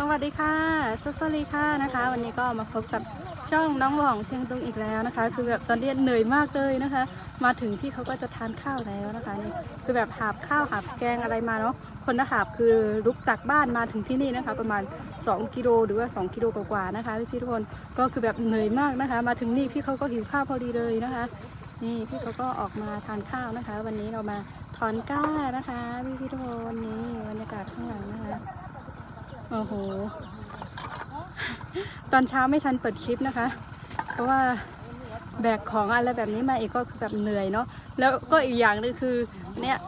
สวัสดีค่ะสุสลีค่ะนะคะ วันนี้ก็มาพบกับช่องน้องหว่องเชียงตุงอีกแล้วนะคะ คือแบบตอนนี้เหนื่อยมากเลยนะคะ มาถึงพี่เขาก็จะทานข้าวแล้วนะคะนี่คือแบบหาบข้าวหาบแกงอะไรมาเนาะคนละหาบคือลุกจากบ้านมาถึงที่นี่นะคะ ประมาณ 2 กิโลหรือว่า 2 กิโลกว่าๆนะคะพี่ทุกคนก็คือแบบเหนื่อยมากนะคะ มาถึงนี่พี่เขาก็หิวข้าวพอดีเลยนะคะ นี่พี่เขาก็ออกมาทานข้าวนะคะ วันนี้เรามาถอนก้านะคะพี่ทุกคนนี่บรรยากาศข้างหลังนะคะ โอ้โห ตอนเช้าไม่ทันเปิดคลิปนะคะ เพราะว่าแบกของอะไรแบบนี้มาอีกก็คือแบบเหนื่อยเนาะ แล้วก็อีกอย่างหนึงคือเนี่ย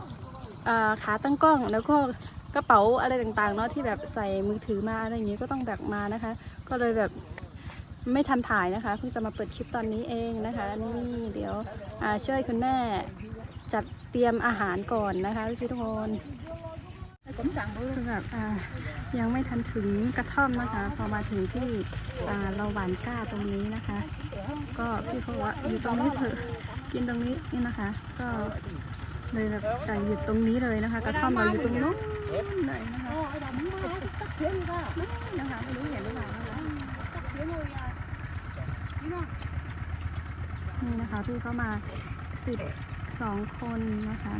ขาตั้งกล้องแล้วก็กระเป๋าอะไรต่างๆเนาะที่แบบใส่มือถือมาอะไรอย่างงี้ก็ต้องแบกมานะคะ ก็เลยแบบไม่ทันถ่ายนะคะเพิ่งจะมาเปิดคลิปตอนนี้เองนะคะนี่เดี๋ยวช่วยคุณแม่จัดเตรียมอาหารก่อนนะคะพี่ทุกคน คือแบบอ่ายังไม่ทันถึงกระท่อมนะคะ พอมาถึงที่อ่าเราหวานก้าตรงนี้นะคะ ก็พี่เขาบอกว่าอยู่ตรงนี้เถอะกินตรงนี้นี่นะคะ ก็เลยแบบอ่าหยุดตรงนี้เลยนะคะ กระท่อมเราอยู่ตรงนู้นเลยนะคะนะคะไม่รู้เห็นหรือเปล่านะคะนี่นะคะพี่เขามาสิบ สองคนนะคะ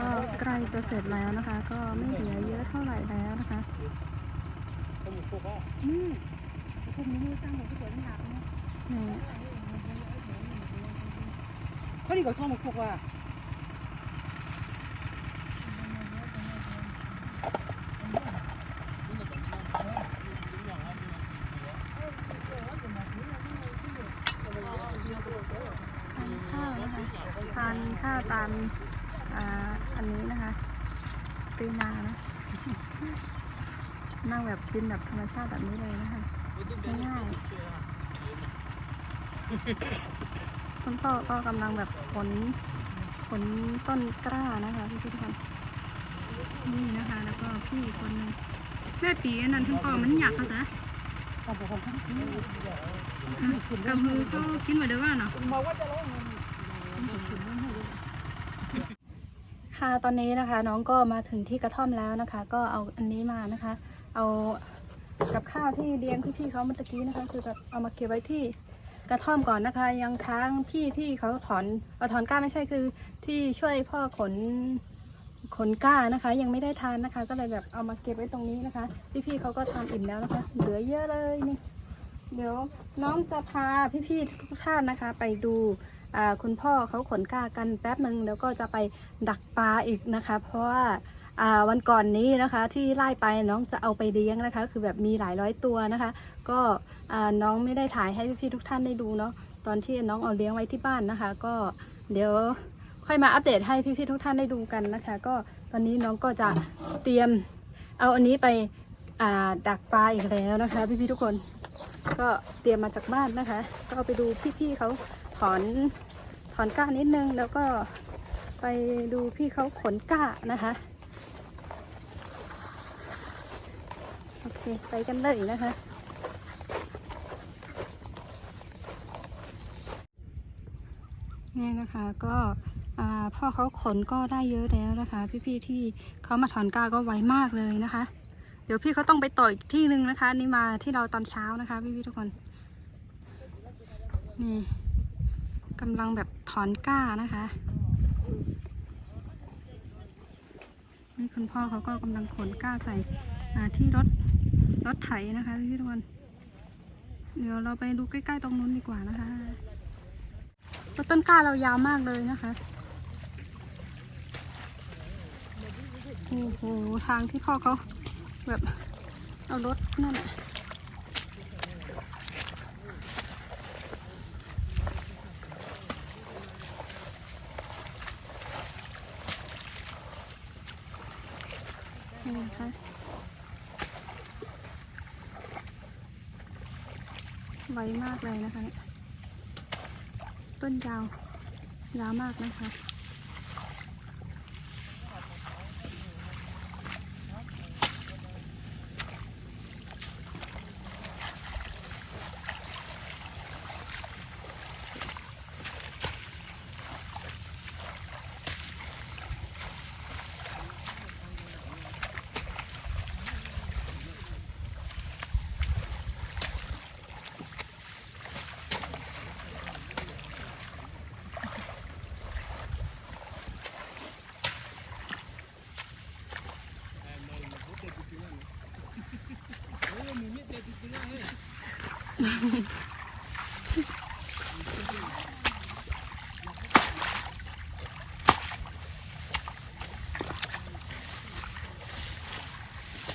ก็ใกล้จะเสร็จแล้วนะคะ ก็ไม่เหลือเยอะเท่าไหร่แล้วนะคะนี่เขาดีกว่าช่องมันพวกว่า ทานข้าวนะคะทานข้าวตามอ่าอันนี้นะคะตีนานะ นั่งแบบ กินแบบธรรมชาติแบบนี้เลยนะคะง่ายๆคุณพ่อก็กำลังแบบขนขนต้นกล้านะคะพี่ทุกคนนี่นะคะ แล้วก็พี่คนแม่ปีอันนั้นทั้งกอมันอยากเขาจ้ะเขาบอกว่าเขาไม่กินกับมือก็กินเหมือนเดิมกันเนาะบอกว่าจะร้อค่ะตอนนี้นะคะ น้องก็มาถึงที่กระท่อมแล้วนะคะ ก็เอาอันนี้มานะคะ เอากับข้าวที่เลี้ยงพี่ๆเขาเมื่อตะกี้นะคะ คือแบบเอามาเก็บไว้ที่กระท่อมก่อนนะคะ ยังค้างพี่ที่เขาถอนเอาถอนก้าไม่ใช่คือ ที่ช่วยพ่อขนขนก้านะคะ ยังไม่ได้ทานนะคะ ก็เลยแบบเอามาเก็บไว้ตรงนี้นะคะ พี่ๆเขาก็ทานอิ่มแล้วนะคะเหลือเยอะเลยนี่เดี๋ยวน้องจะพาพี่ๆทุกท่านนะคะ ไปดูคุณพ่อเขาขนก้ากันแป๊บหนึ่งแล้วก็จะไปดักปลาอีกนะคะ เพราะว่า วันก่อนนี้นะคะที่ไล่ไปน้องจะเอาไปเลี้ยงนะคะ คือแบบมีหลายร้อยตัวนะคะ ก็น้องไม่ได้ถ่ายให้พี่ๆทุกท่านได้ดูเนาะตอนที่น้องเอาเลี้ยงไว้ที่บ้านนะคะ ก็เดี๋ยวค่อยมาอัปเดตให้พี่ๆทุกท่านได้ดูกันนะคะ ก็ตอนนี้น้องก็จะเตรียมเอาอันนี้ไปดักปลาอีกแล้วนะคะ พี่ๆทุกคนก็เตรียมมาจากบ้านนะคะ ก็เอาไปดูพี่ๆเขาถอนถอนก้านิดนึง แล้วก็ไปดูพี่เขาขนก้านะคะ อเค ไปกันเลยนะคะ นี่นะคะก็พ่อเขาขนก็ได้เยอะแล้วนะคะ พี่ๆที่เขามาถอนก้าก็ไวมากเลยนะคะ เดี๋ยวพี่เขาต้องไปต่ออีกที่หนึ่งนะคะ นี่มาที่เราตอนเช้านะคะ พี่ๆทุกคนนี่กำลังแบบถอนก้านะคะนี่คุณพ่อเขาก็กำลังขนก้าใส่ที่รถ รถไถนะคะพี่ทุกคน เดี๋ยวเราไปดูใกล้ๆตรงนู้นดีกว่านะคะต้นกล้าเรายาวมากเลยนะคะ โอ้โห ทางที่พ่อเขาแบบเอารถนั่นน่ะนี่นะคะ ไวมากเลยนะคะเนี่ยต้นยาวยาวมากนะคะ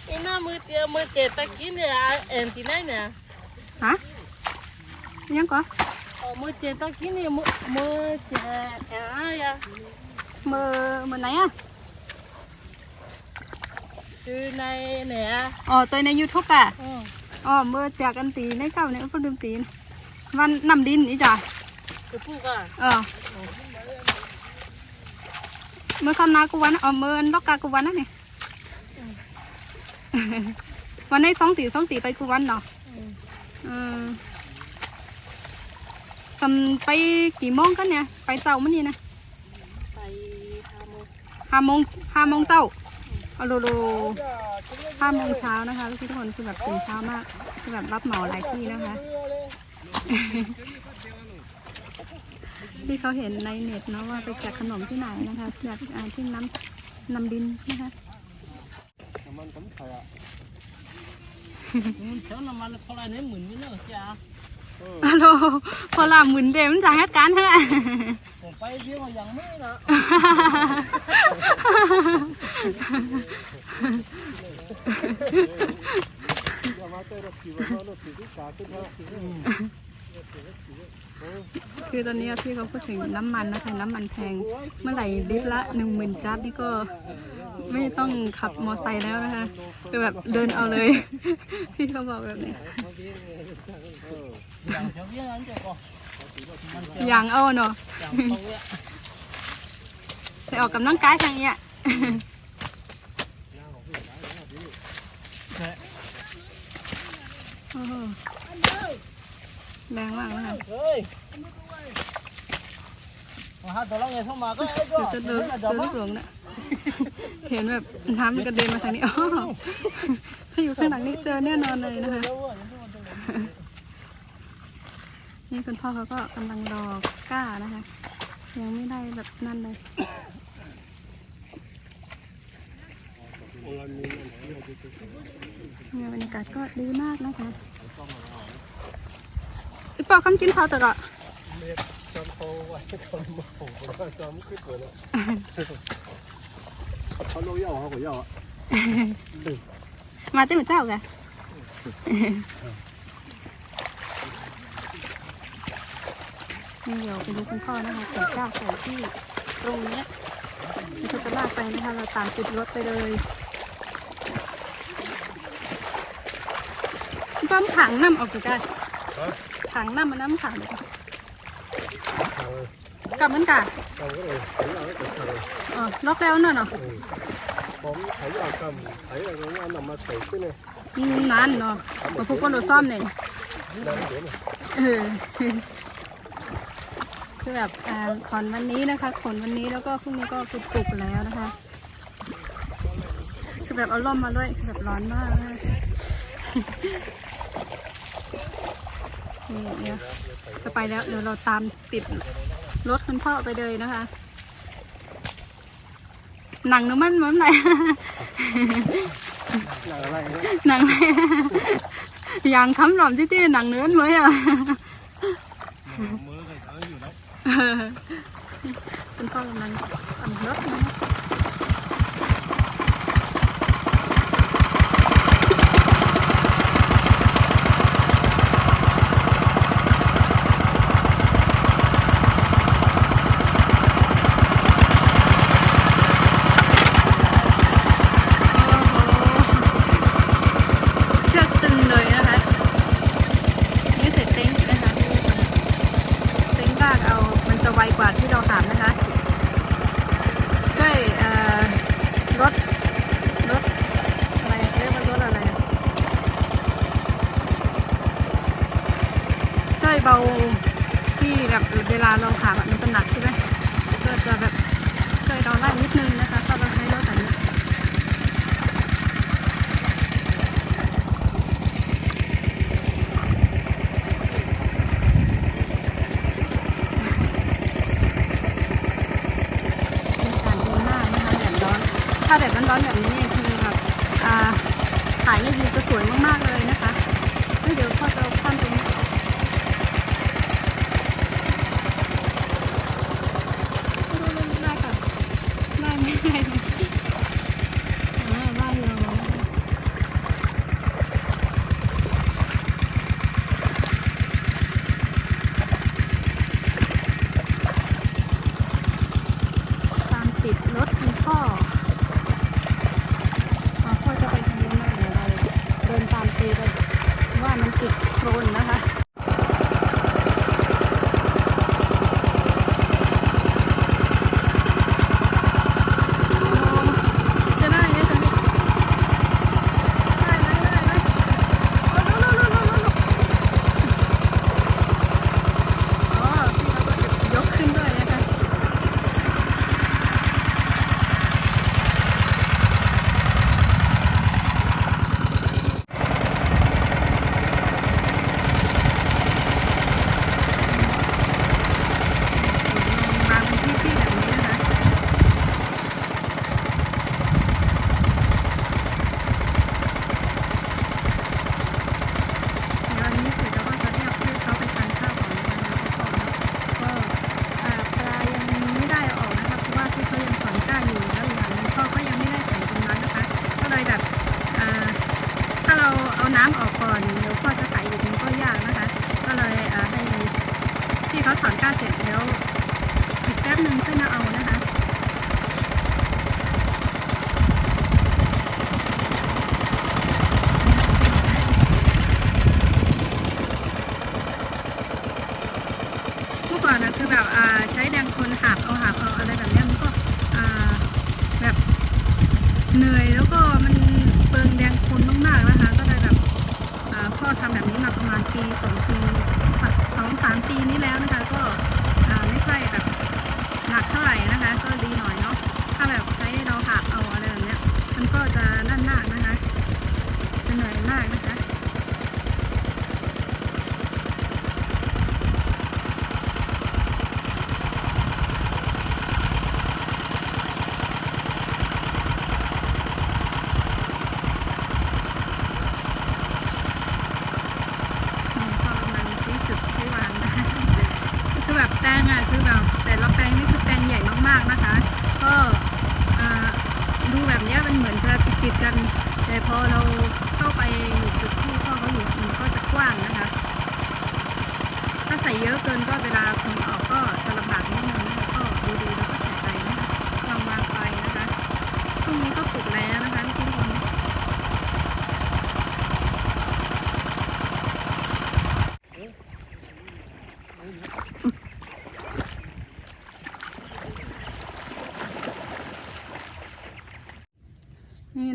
ไอ้หน้ามือเตียวมือเจ็ดตะกี้เนี่ยเอ็นที่ไหนเนี่ยฮะยังก็อ๋ อมือเจ็ดตะกี้เนี่ยมือมือเจ็ดเอ็นอะไรอะมือมือไหนอะคือในเนี่ยอ๋อตัวใน YouTube อะอ๋ออ๋อมือจากอันตีในเก้าเนี่ยก็ลืมตีนวันนำดินนี่จ้ะคือพูดอะเออมือซ้ำนากูวันอ๋อมือล็อกกากูวันนั่นนี่วันนี้สองตีสองตีไปกูวันเนาะอืมสำไปกี่โมงกันเนี่ย ไปเจ้ามันนี่นะไปทำมือห้าโมงห้าโมงเจ้าเอาโลโล ห้าโมงเช้านะคะทุกคนคือแบบตื่นเช้ามากคือแบบรับเหมาหลายที่นะคะ ที่เขาเห็นในเน็ตเนาะว่าไปแจกขนมที่ไหนนะคะจากที่น้ำน้ำดินนะคะเช้าน้ำมันเขาอะไรเนี่ยหมื่นนี่เนอะจ้าฮัลโหลพอลาหมุนเดมนจะให้การเถอะผมไปเที่ยวอย่างไม่นะ คือตอนนี้พี่เขาพูดถึงน้ำมันนะคะน้ำมันแพง เมื่อไหร่ลิตรละหนึ่งหมื่นจัดนี่ก็ไม่ต้องขับมอไซค์แล้วนะคะคือแบบเดินเอาเลย พี่เขาบอกแบบนี้อย่างเช้าเที่ยงนั้นจะก็มันจะอางเอาเนาะอย่างไปออกกำลังกายทางเนี้ย โอ้โห แรงมากนะคะเฮ้ยมาหาตัวเราไงเข้ามาก็ไอ้ก็เดี๋ยวจะเดินเจอลูกหลงนะเห็นแบบน้ำมันกระเด็นมาทางนี้อ๋อถ้าอยู่ข้างหลังนี่เจอแน่นอนเลยนะคะนี่คุณพ่อเขาก็กำลังรอกล้านะคะ ยังไม่ได้แบบนั่นเลย เนี่ยบรรยากาศก็ดีมากนะคะพี่ปอคำกินข้าวตลอดเขาโลย่าเขาก็ย่ามาเต้นเหมือนเจ้ากะนี่เดี๋ยวไปดูคุณพ่อนะคะใส่ข้าวใส่ที่ตรงเนี้ยเราจะลากไปนะคะ เราตามติดรถไปเลย คุณป้อมถังน้ำออกจากกันถังน้ำมันน้ำถังกลับเหมือนกันล็อกแล้วเนอะเนาะผมไถยากรรมไถยาตรงนี้นำมาใส่ขึ้นเลยอืมนเนาะมาพูดกันเรถซ่อมเนี่ยเออคือแบบขอนวันนี้นะคะ ขนวันนี้แล้วก็พรุ่งนี้ก็ปลุกแล้วนะคะคือแบบเอาล่มมาด้วยแบบร้อนมากนะ นี่เดี๋ยวจะไปแล้วเดี๋ยวเราตามติดรถคุณพ่อไปเลยนะคะ หนังนึกมันเหมือนไหนอย่างอะไรอย่างคำหลอมที่ที่หนังเนื้อไหมอะมือกันทั้งอยู่แล้วคุณพ่อกำลังขับรถนะเชือกตึงเลยนะคะ นี่เสร็จเต็งนะคะที่นี่ค่ะ เซ็งกากเอา มันจะไว กว่าที่เราถามนะคะ ช่วยเอ่อลดลดอะไรเรียกว่าลดอะไร ช่วยเบาที่แบบเวลาเราขามอะมันจะหนักใช่ไหมก็จะแบบช่วยเราได้นิดนึงนะคะ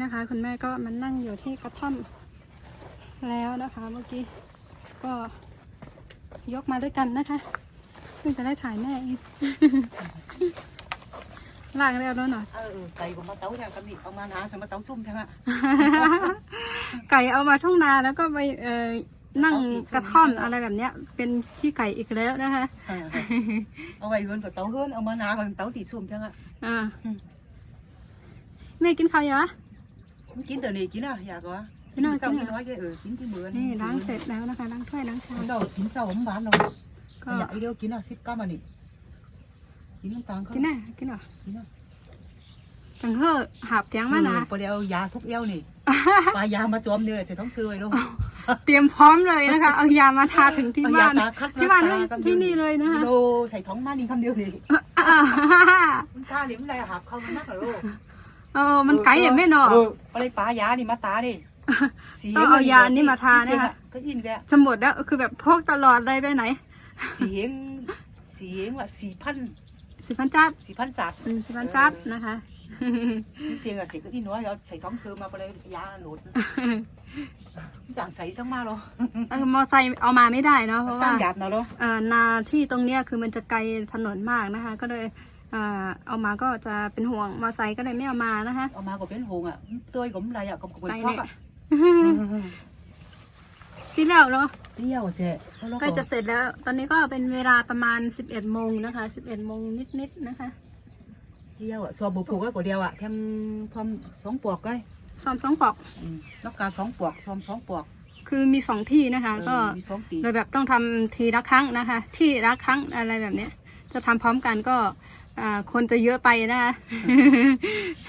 นี่นะคะ คุณแม่ก็มานั่งอยู่ที่กระท่อมแล้วนะคะเมื่อกี้ก็ยกมาด้วยกันนะคะเพิ่งจะได้ถ่ายแม่อีกล้างแล้วแล้วหน่อยเออไก่ก็มาเต้าอย่างกับนี่เอามาหาสมาเต้าซุ่มทั้งอะ ไก่เอามาทุ่งนาแล้วก็ไปเอ่อนั่งกระท่อมอะไรแบบเนี้ย เป็นขี้ไก่อีกแล้วนะคะเอาไว้เฮือนก็เต้าเฮือนเอามาหาก็เต้าตีซุ่มทั้งอะอ่าแม่กินข้าวยังวะมัน กินแต่นี่กินอะอยากวะกินหน่อยเจ้ากินหน่กิอยนน้อยแกเออกินที่มือนี่ล้างเสร็จแล้วนะคะล้างถ้วยล้างชามเจ้ากินเจ้าผมหวานเนาะก็อยากไอเดียวกินอะสิบก้ามันนี่กินน้ำตาลเขากินน่ะกินหน่อยกินอะจังเฮ้อหาบแกงมานะพอเดียวยาทุกเอวนี่ปลายามาจอมเนี่ยใส่ท้องซื้อไว้ด้วยเตรียมพร้อมเลยนะคะ เอายามาทาถึงที่บ้านเอตคัดที่บ้านตไม่กำที่นี่เลยนะคะโลใส่ท้องมานี่คำเดียวนี่มันตาเหลี่ยมอะไรหับเข้ามันนักเหรอ เออ มันไกลอย่างแม่เนอเอออะไรปลายานี่มาตาดิสีต้องเอายานี่มาทาเนี่ยค่ะก็ยินแกจะหมดแล้วคือแบบพกตลอดเลยไปไหน สีเฮงสีเฮงว่าสี่พันสิพันจัดสี่พันสัตว์อืมสิพันจัดนะคะนี่เสียงอะเสียงก็อีน้อยเอาใส่ท้องซื้อมาไปเลยยาหลุดจางใส่สังมาเหรอเออมอไซค์เอามาไม่ได้เนาะเพราะตั้ว่างหยาบเนาะเหรอเอ่อนาที่ตรงเนี้ยคือมันจะไกลถนนมากนะคะ ก็เลยเอ่อเอามาก็จะเป็นห่วงมอไซค์ก็เลยไม่เอามานะคะ เอามาก็เป็นหงอะตัวก็ไม่ไรอะก็คนใจชเนี่อบยอะที่แล้วเนาะเที่ยวเสียใกล้จะเสร็จแล้ว ตอนนี้ก็เป็นเวลาประมาณ11โมงนะคะ11โมงนิดๆนะคะเที่ยวอะสอบบุผูกก็เดียวอะแทมทอมสองปวกก็ซ้อมสองปอกนกกาสองปวกซ้อมสองปวกคือมีสองที่นะคะ ก็มีสองตีโดยแบบต้องทำทีละครั้งนะคะ ที่ละครั้งอะไรแบบเนี้ย จะทำพร้อมกันก็ อ่า คนจะเยอะไปนะคะ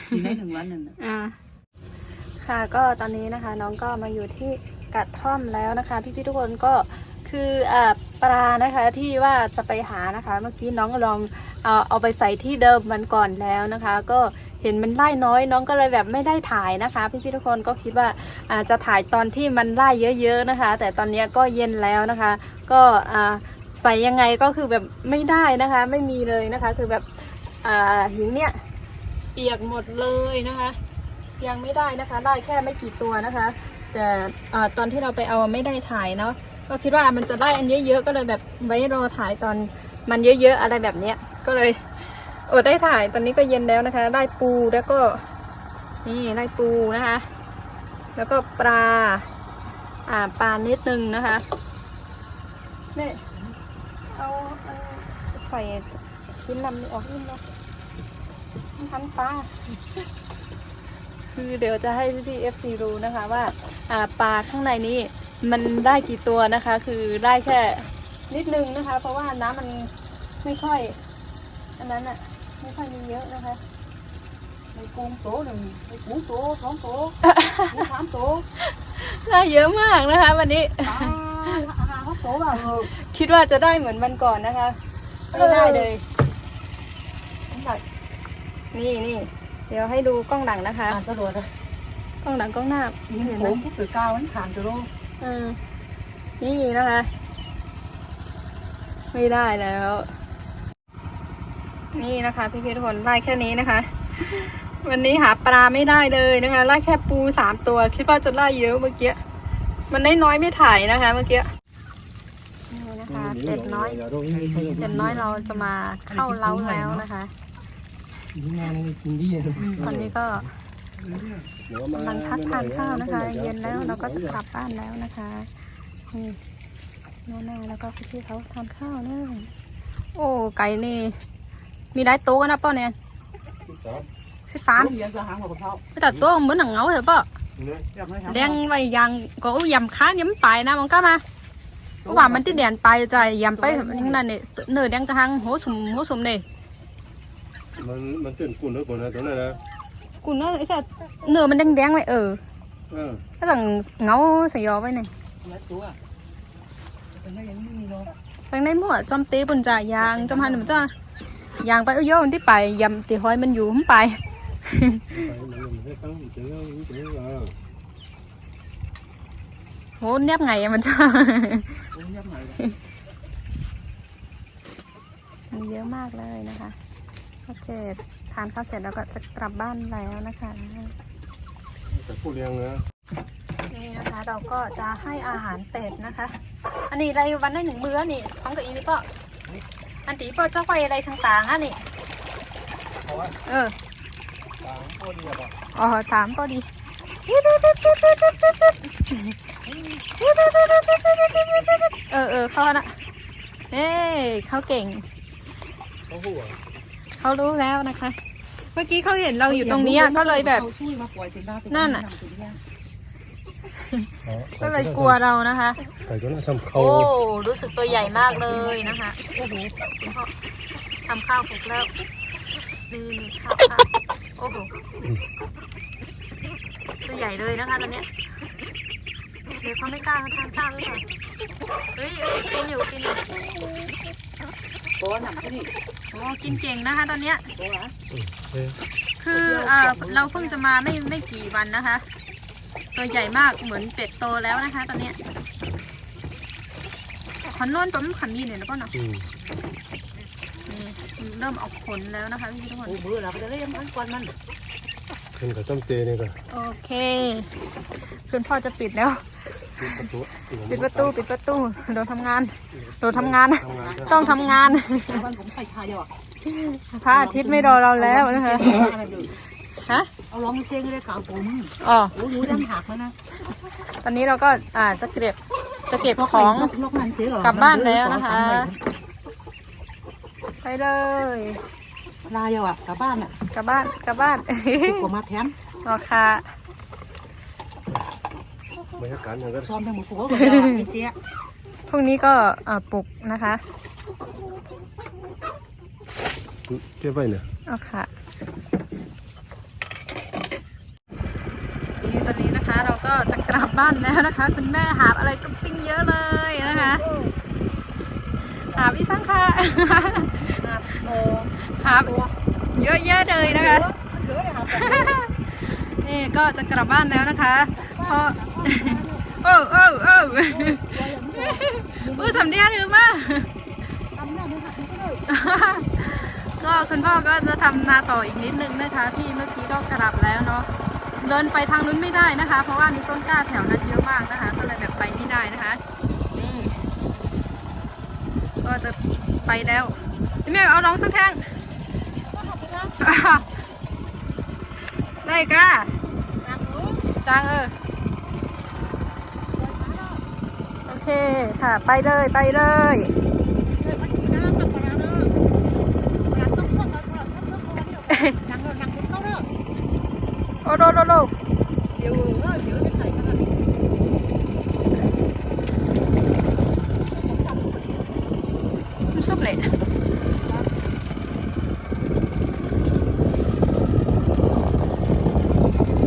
ทีได้หนึ่งวันหนึ่งอ่าค่ะ ก็ตอนนี้นะคะ น้องก็มาอยู่ที่กระท่อมแล้วนะคะ พี่ๆทุกคนก็คืออ่าปลานะคะที่ว่าจะไปหานะคะ เมื่อกี้น้องก็ลองเอาเอาไปใส่ที่เดิมมันก่อนแล้วนะคะ ก็เห็นมันไล่น้อยน้องก็เลยแบบไม่ได้ถ่ายนะคะ พี่พี่ๆทุกคนก็คิดว่าอาจจะถ่ายตอนที่มันไล่เยอะ ๆนะคะ แต่ตอนเนี้ยก็เย็นแล้วนะคะ ก็อ่าใส่ยังไงก็คือแบบไม่ได้นะคะ ไม่มีเลยนะคะ คือแบบ อ่าหินเนี้ยเปียกหมดเลยนะคะ ยังไม่ได้นะคะ ได้แค่ไม่กี่ตัวนะคะ แต่ตอนที่เราไปเอาไม่ได้ถ่ายเนาะก็คิดว่ามันจะได้อันเยอะๆก็เลยแบบไว้รอถ่ายตอนมันเยอะๆอะไรแบบเนี้ยก็เลยอดได้ถ่ายตอนนี้ก็เย็นแล้วนะคะ ได้ปูแล้วก็นี่ได้ปูนะคะ แล้วก็ปลาอ่าปลานิดนึงนะคะนี่เอาใส่ ชิ้นลำนี้ออกนิดเนาะทำปลาคือเดี๋ยวจะให้พี่ๆ FC รู้นะคะว่าอ่าปลาข้างในนี้มันได้กี่ตัวนะคะ คือได้แค่นิดนึงนะคะ เพราะว่าน้ำมันไม่ค่อย อันนั้นอะไม่ค่อยมีเยอะนะคะในกุ้งโตหนึ่งในกุ้งโตสองโตในสามโตได้เยอะมากนะคะ วันนี้ปลาอาหารเขาโตอะเออคิดว่าจะได้เหมือนวันก่อนนะคะ ไม่ได้เลย นี่นี่เดี๋ยวให้ดูกล้องหลังนะคะอ่านตำรวจอะกล้องหลังกล้องหน้ายิงเห็นผไหมมผู้สื่อก้าวมันผ่านตัวโลอืมนี่นะคะ ไม่ได้แล้ว นี่นะคะ พี่พี่ๆทุกคนไล่แค่นี้นะคะ วันนี้หาปลาไม่ได้เลยนะคะไล่แค่ปูสามตัว คิดว่าจะไล่เยอะเมื่อกี้มันได้น้อยไม่ถ่ายนะคะเมื่อกี้นี่นะคะเป็ดน้อยเป็ดน้อยเราจะมาเข้าเล้าแล้วนะคะ ตอนนี้ก็กำลังพักทานข้าวนะคะ เย็นแล้วเราก็จะกลับบ้านแล้วนะคะนี่แม่แม่แล้วก็พี่ๆเขาทานข้าวเนี่ยโอ้ไก่นี่ มีได้โต๊ะกันนะป้อเนี่ยสิบสามลูกเรียนก็หางหัวเขาแต่ตัวเหมือนหนังเงาเถอะป้ออยากให้หางเลี้ยงไว้ยังก็ยำค้างยำไปนะมันก็มาว่ามันที่เดียนไปจะยำไปยังนั่นเนี่ยเนื้อแดงจะหังโหสมโหสมเนี่ย มันมันตื่นกุ่นแล้วก่อนนะตรงนั้นนะกูเนื้อไอ้สัตว์เนื้อมันแดงๆไว้เออเออก็ต้องเงาสยอไว้เนี่ยเลี้ยงตัวแต่ไม่ยังไม่มีเนาะไปในหมวดจอมตีบนจ่ายางจอมหันมันจะยางไปเอ้ยโยนที่ไปยำตีหอยมันอยู่มันไป ไปมันมันให้ตั้งเฉยๆเฉยๆอะโหเนียบไงอะมันจะโอ้ยยังไงมันเยอะมากเลยนะคะ โอเค ทานข้าวเสร็จแล้วก็จะกลับบ้านแล้วนะคะแต่ผู้เลี้ยงนะนี่นะคะ เราก็จะให้อาหารเป็ดนะคะ อันนี้รายวันได้หนึ่งมื้อนี่ของกับอีนี่ป่ะอันตีป่ะเจ้าไปอะไรต่างๆอะนี่เออตามผู้เลี้ยงอะอ๋อถามก็ดีเออเออเขานะเอ้เขาเก่งเขาหัว เขารู้แล้วนะคะ เมื่อกี้เขาเห็นเราอยู่ตรงเนี้ยก็เลยแบบขาช่วยมาปล่อยถึงหน้าถึงนั่นน่ะถึงเนี่ยก็เลยกลัวเรานะคะ ไก่ตัวนั้นซ้ำเขาโอ้ รู้สึกตัวใหญ่มากเลยนะคะ โอ้โหคุณพ่อทำข้าวสุกแล้วนี่นี่ข้าวข้าวโอ้โห ตัวใหญ่เลยนะคะตอนเนี้ยเดี๋ยวเขาไม่กล้ามาทานข้าวหรือเปล่าเฮ้ยเอ้ยกินอยู่กินอยู่โตหนักที่นี่โอ้กินเก่งนะคะ ตอนเนี้ยโตอะคือเออเราเพิ่งจะมาไม่ไม่กี่วันนะคะ ตัวใหญ่มากเหมือนเป็ดโตแล้วนะคะ ตอนเนี้ยขอนนอนตัวมันขันมีเนี่ยนะป้าเนาะอืมนี่เริ่มออกผลแล้วนะคะพี่ทุกคนโอ้เบื่อเราก็จะเล่นมันก่อนมันขึ้นกับต้มเตนี่ก็โอเคคุณพ่อจะปิดแล้วปิดประตู ปิดประตูปิดประตูเราทำงานเราทำงานทำงาน ต้องทำงานวันผมใส่ชาเดียวอะพระอาทิตย์ไม่รอเราแล้วนะคะฮะเอาลองเสียงเลยกาวผมอ๋อโอ้ยหนูดังหักแล้วนะตอนนี้เราก็อ่าจะเก็บจะเก็บของนกนั้นเสียหรอกลับบ้านแล้วนะคะ ไปเลยลายอะกลับบ้านอะกลับบ้านกลับบ้านถูกกว่ามาแถมรอค่ะ บรรยากาศอย่างก็ซ้อมทั้งหมดหัวหมดแล้วไม่เสียพรุ่งนี้ก็อ่าปลุกนะคะเก็บไว้เนี่ยเอาค่ะนี่ตอนนี้นะคะเราก็จะกลับบ้านแล้วนะคะ คุณแม่หาบอะไรตุ๊กติ้งเยอะเลยนะคะหาบอีสังค่ะโอ้หาบเยอะแยะเลยนะคะเหลือเลยนี่ก็จะกลับบ้านแล้วนะคะ เพราะ โอ้โอ้โอ้อุ้ยทำเดียถือมาก็คุณพ่อก็จะทำนาต่ออีกนิดนึงนะคะพี่เมื่อกี้ก็กลับแล้วเนาะเดินไปทางนู้นไม่ได้นะคะ เพราะว่ามีต้นกล้าแถวนั้นเยอะมากนะคะ ก็เลยแบบไปไม่ได้นะคะ นี่ ก็จะไปแล้วพี่แม่เอาน้องสักแท่งได้ก้าจังเออ โอเคค่ะ ไปเลยไปเลยโอ้โดโออเดี๋ยวไม่ใส่ขนาดมันซุปเลย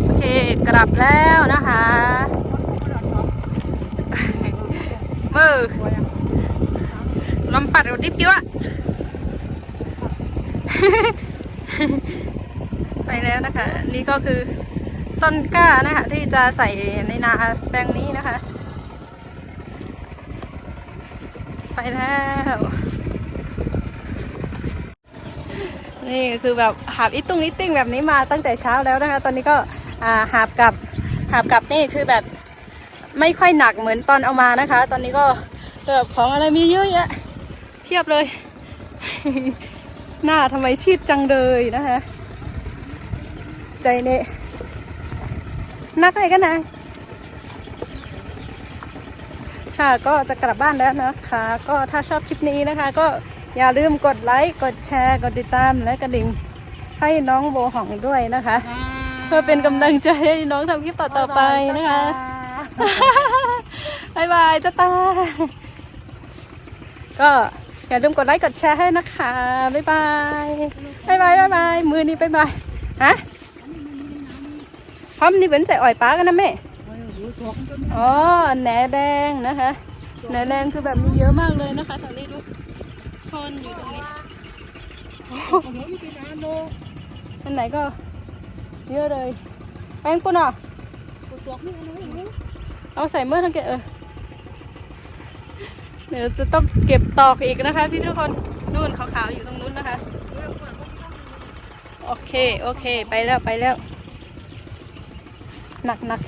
โอเคกลับแล้วนะคะ มือลำปัดเอดิบดิวอะไปแล้วนะคะนี่ก็คือต้นกล้านะคะที่จะใส่ในนาแปลงนี้นะคะ ไปแล้ว นี่คือแบบหาบอิตุ้งอิติ้งแบบนี้มาตั้งแต่เช้าแล้วนะคะ ตอนนี้ก็หาบกับหาบกับนี่คือแบบ ไม่ค่อยหนักเหมือนตอนเอามานะคะ ตอนนี้ก็แบบของอะไรมีเยอะแยะเพียบเลย หน้าทำไมชีดจังเลยนะคะ ใจเนะนักอะไรกันนะค่ะก็จะกลับบ้านแล้วนะคะ ก็ถ้าชอบคลิปนี้นะคะ ก็อย่าลืมกดไลค์กดแชร์กดติดตามและกระดิ่งให้น้องโบหองด้วยนะคะ เพื่อเป็นกำลังใจให้น้องทำคลิปต่อๆไปนะคะ บายบายตาตา ก็อย่าลืมกดไลค์กดแชร์ให้นะคะบ๊ายบายบ๊ายบายบ๊ายบายมือนี้บ๊ายบายฮะพร้อมนี่เป็นใส่อ่อยป้ากันนะแม่อ๋อแหนแดงนะคะแหนแดงคือแบบมีเยอะมากเลยนะคะแถวนี้ดูคอนอยู่ตรงนี้อันไหนก็เยอะเลยแป้งปุ่นอะตัวนี่นะเเอาใส่เมื่อทั้งเกเออเดี๋ยวจะต้องเก็บตอกอีกนะคะพี่ทุกคนนู่นขาวๆอยู่ตรงนู้นนะคะโอเคโอเค ไปแล้วไปแล้ว หนักหนัก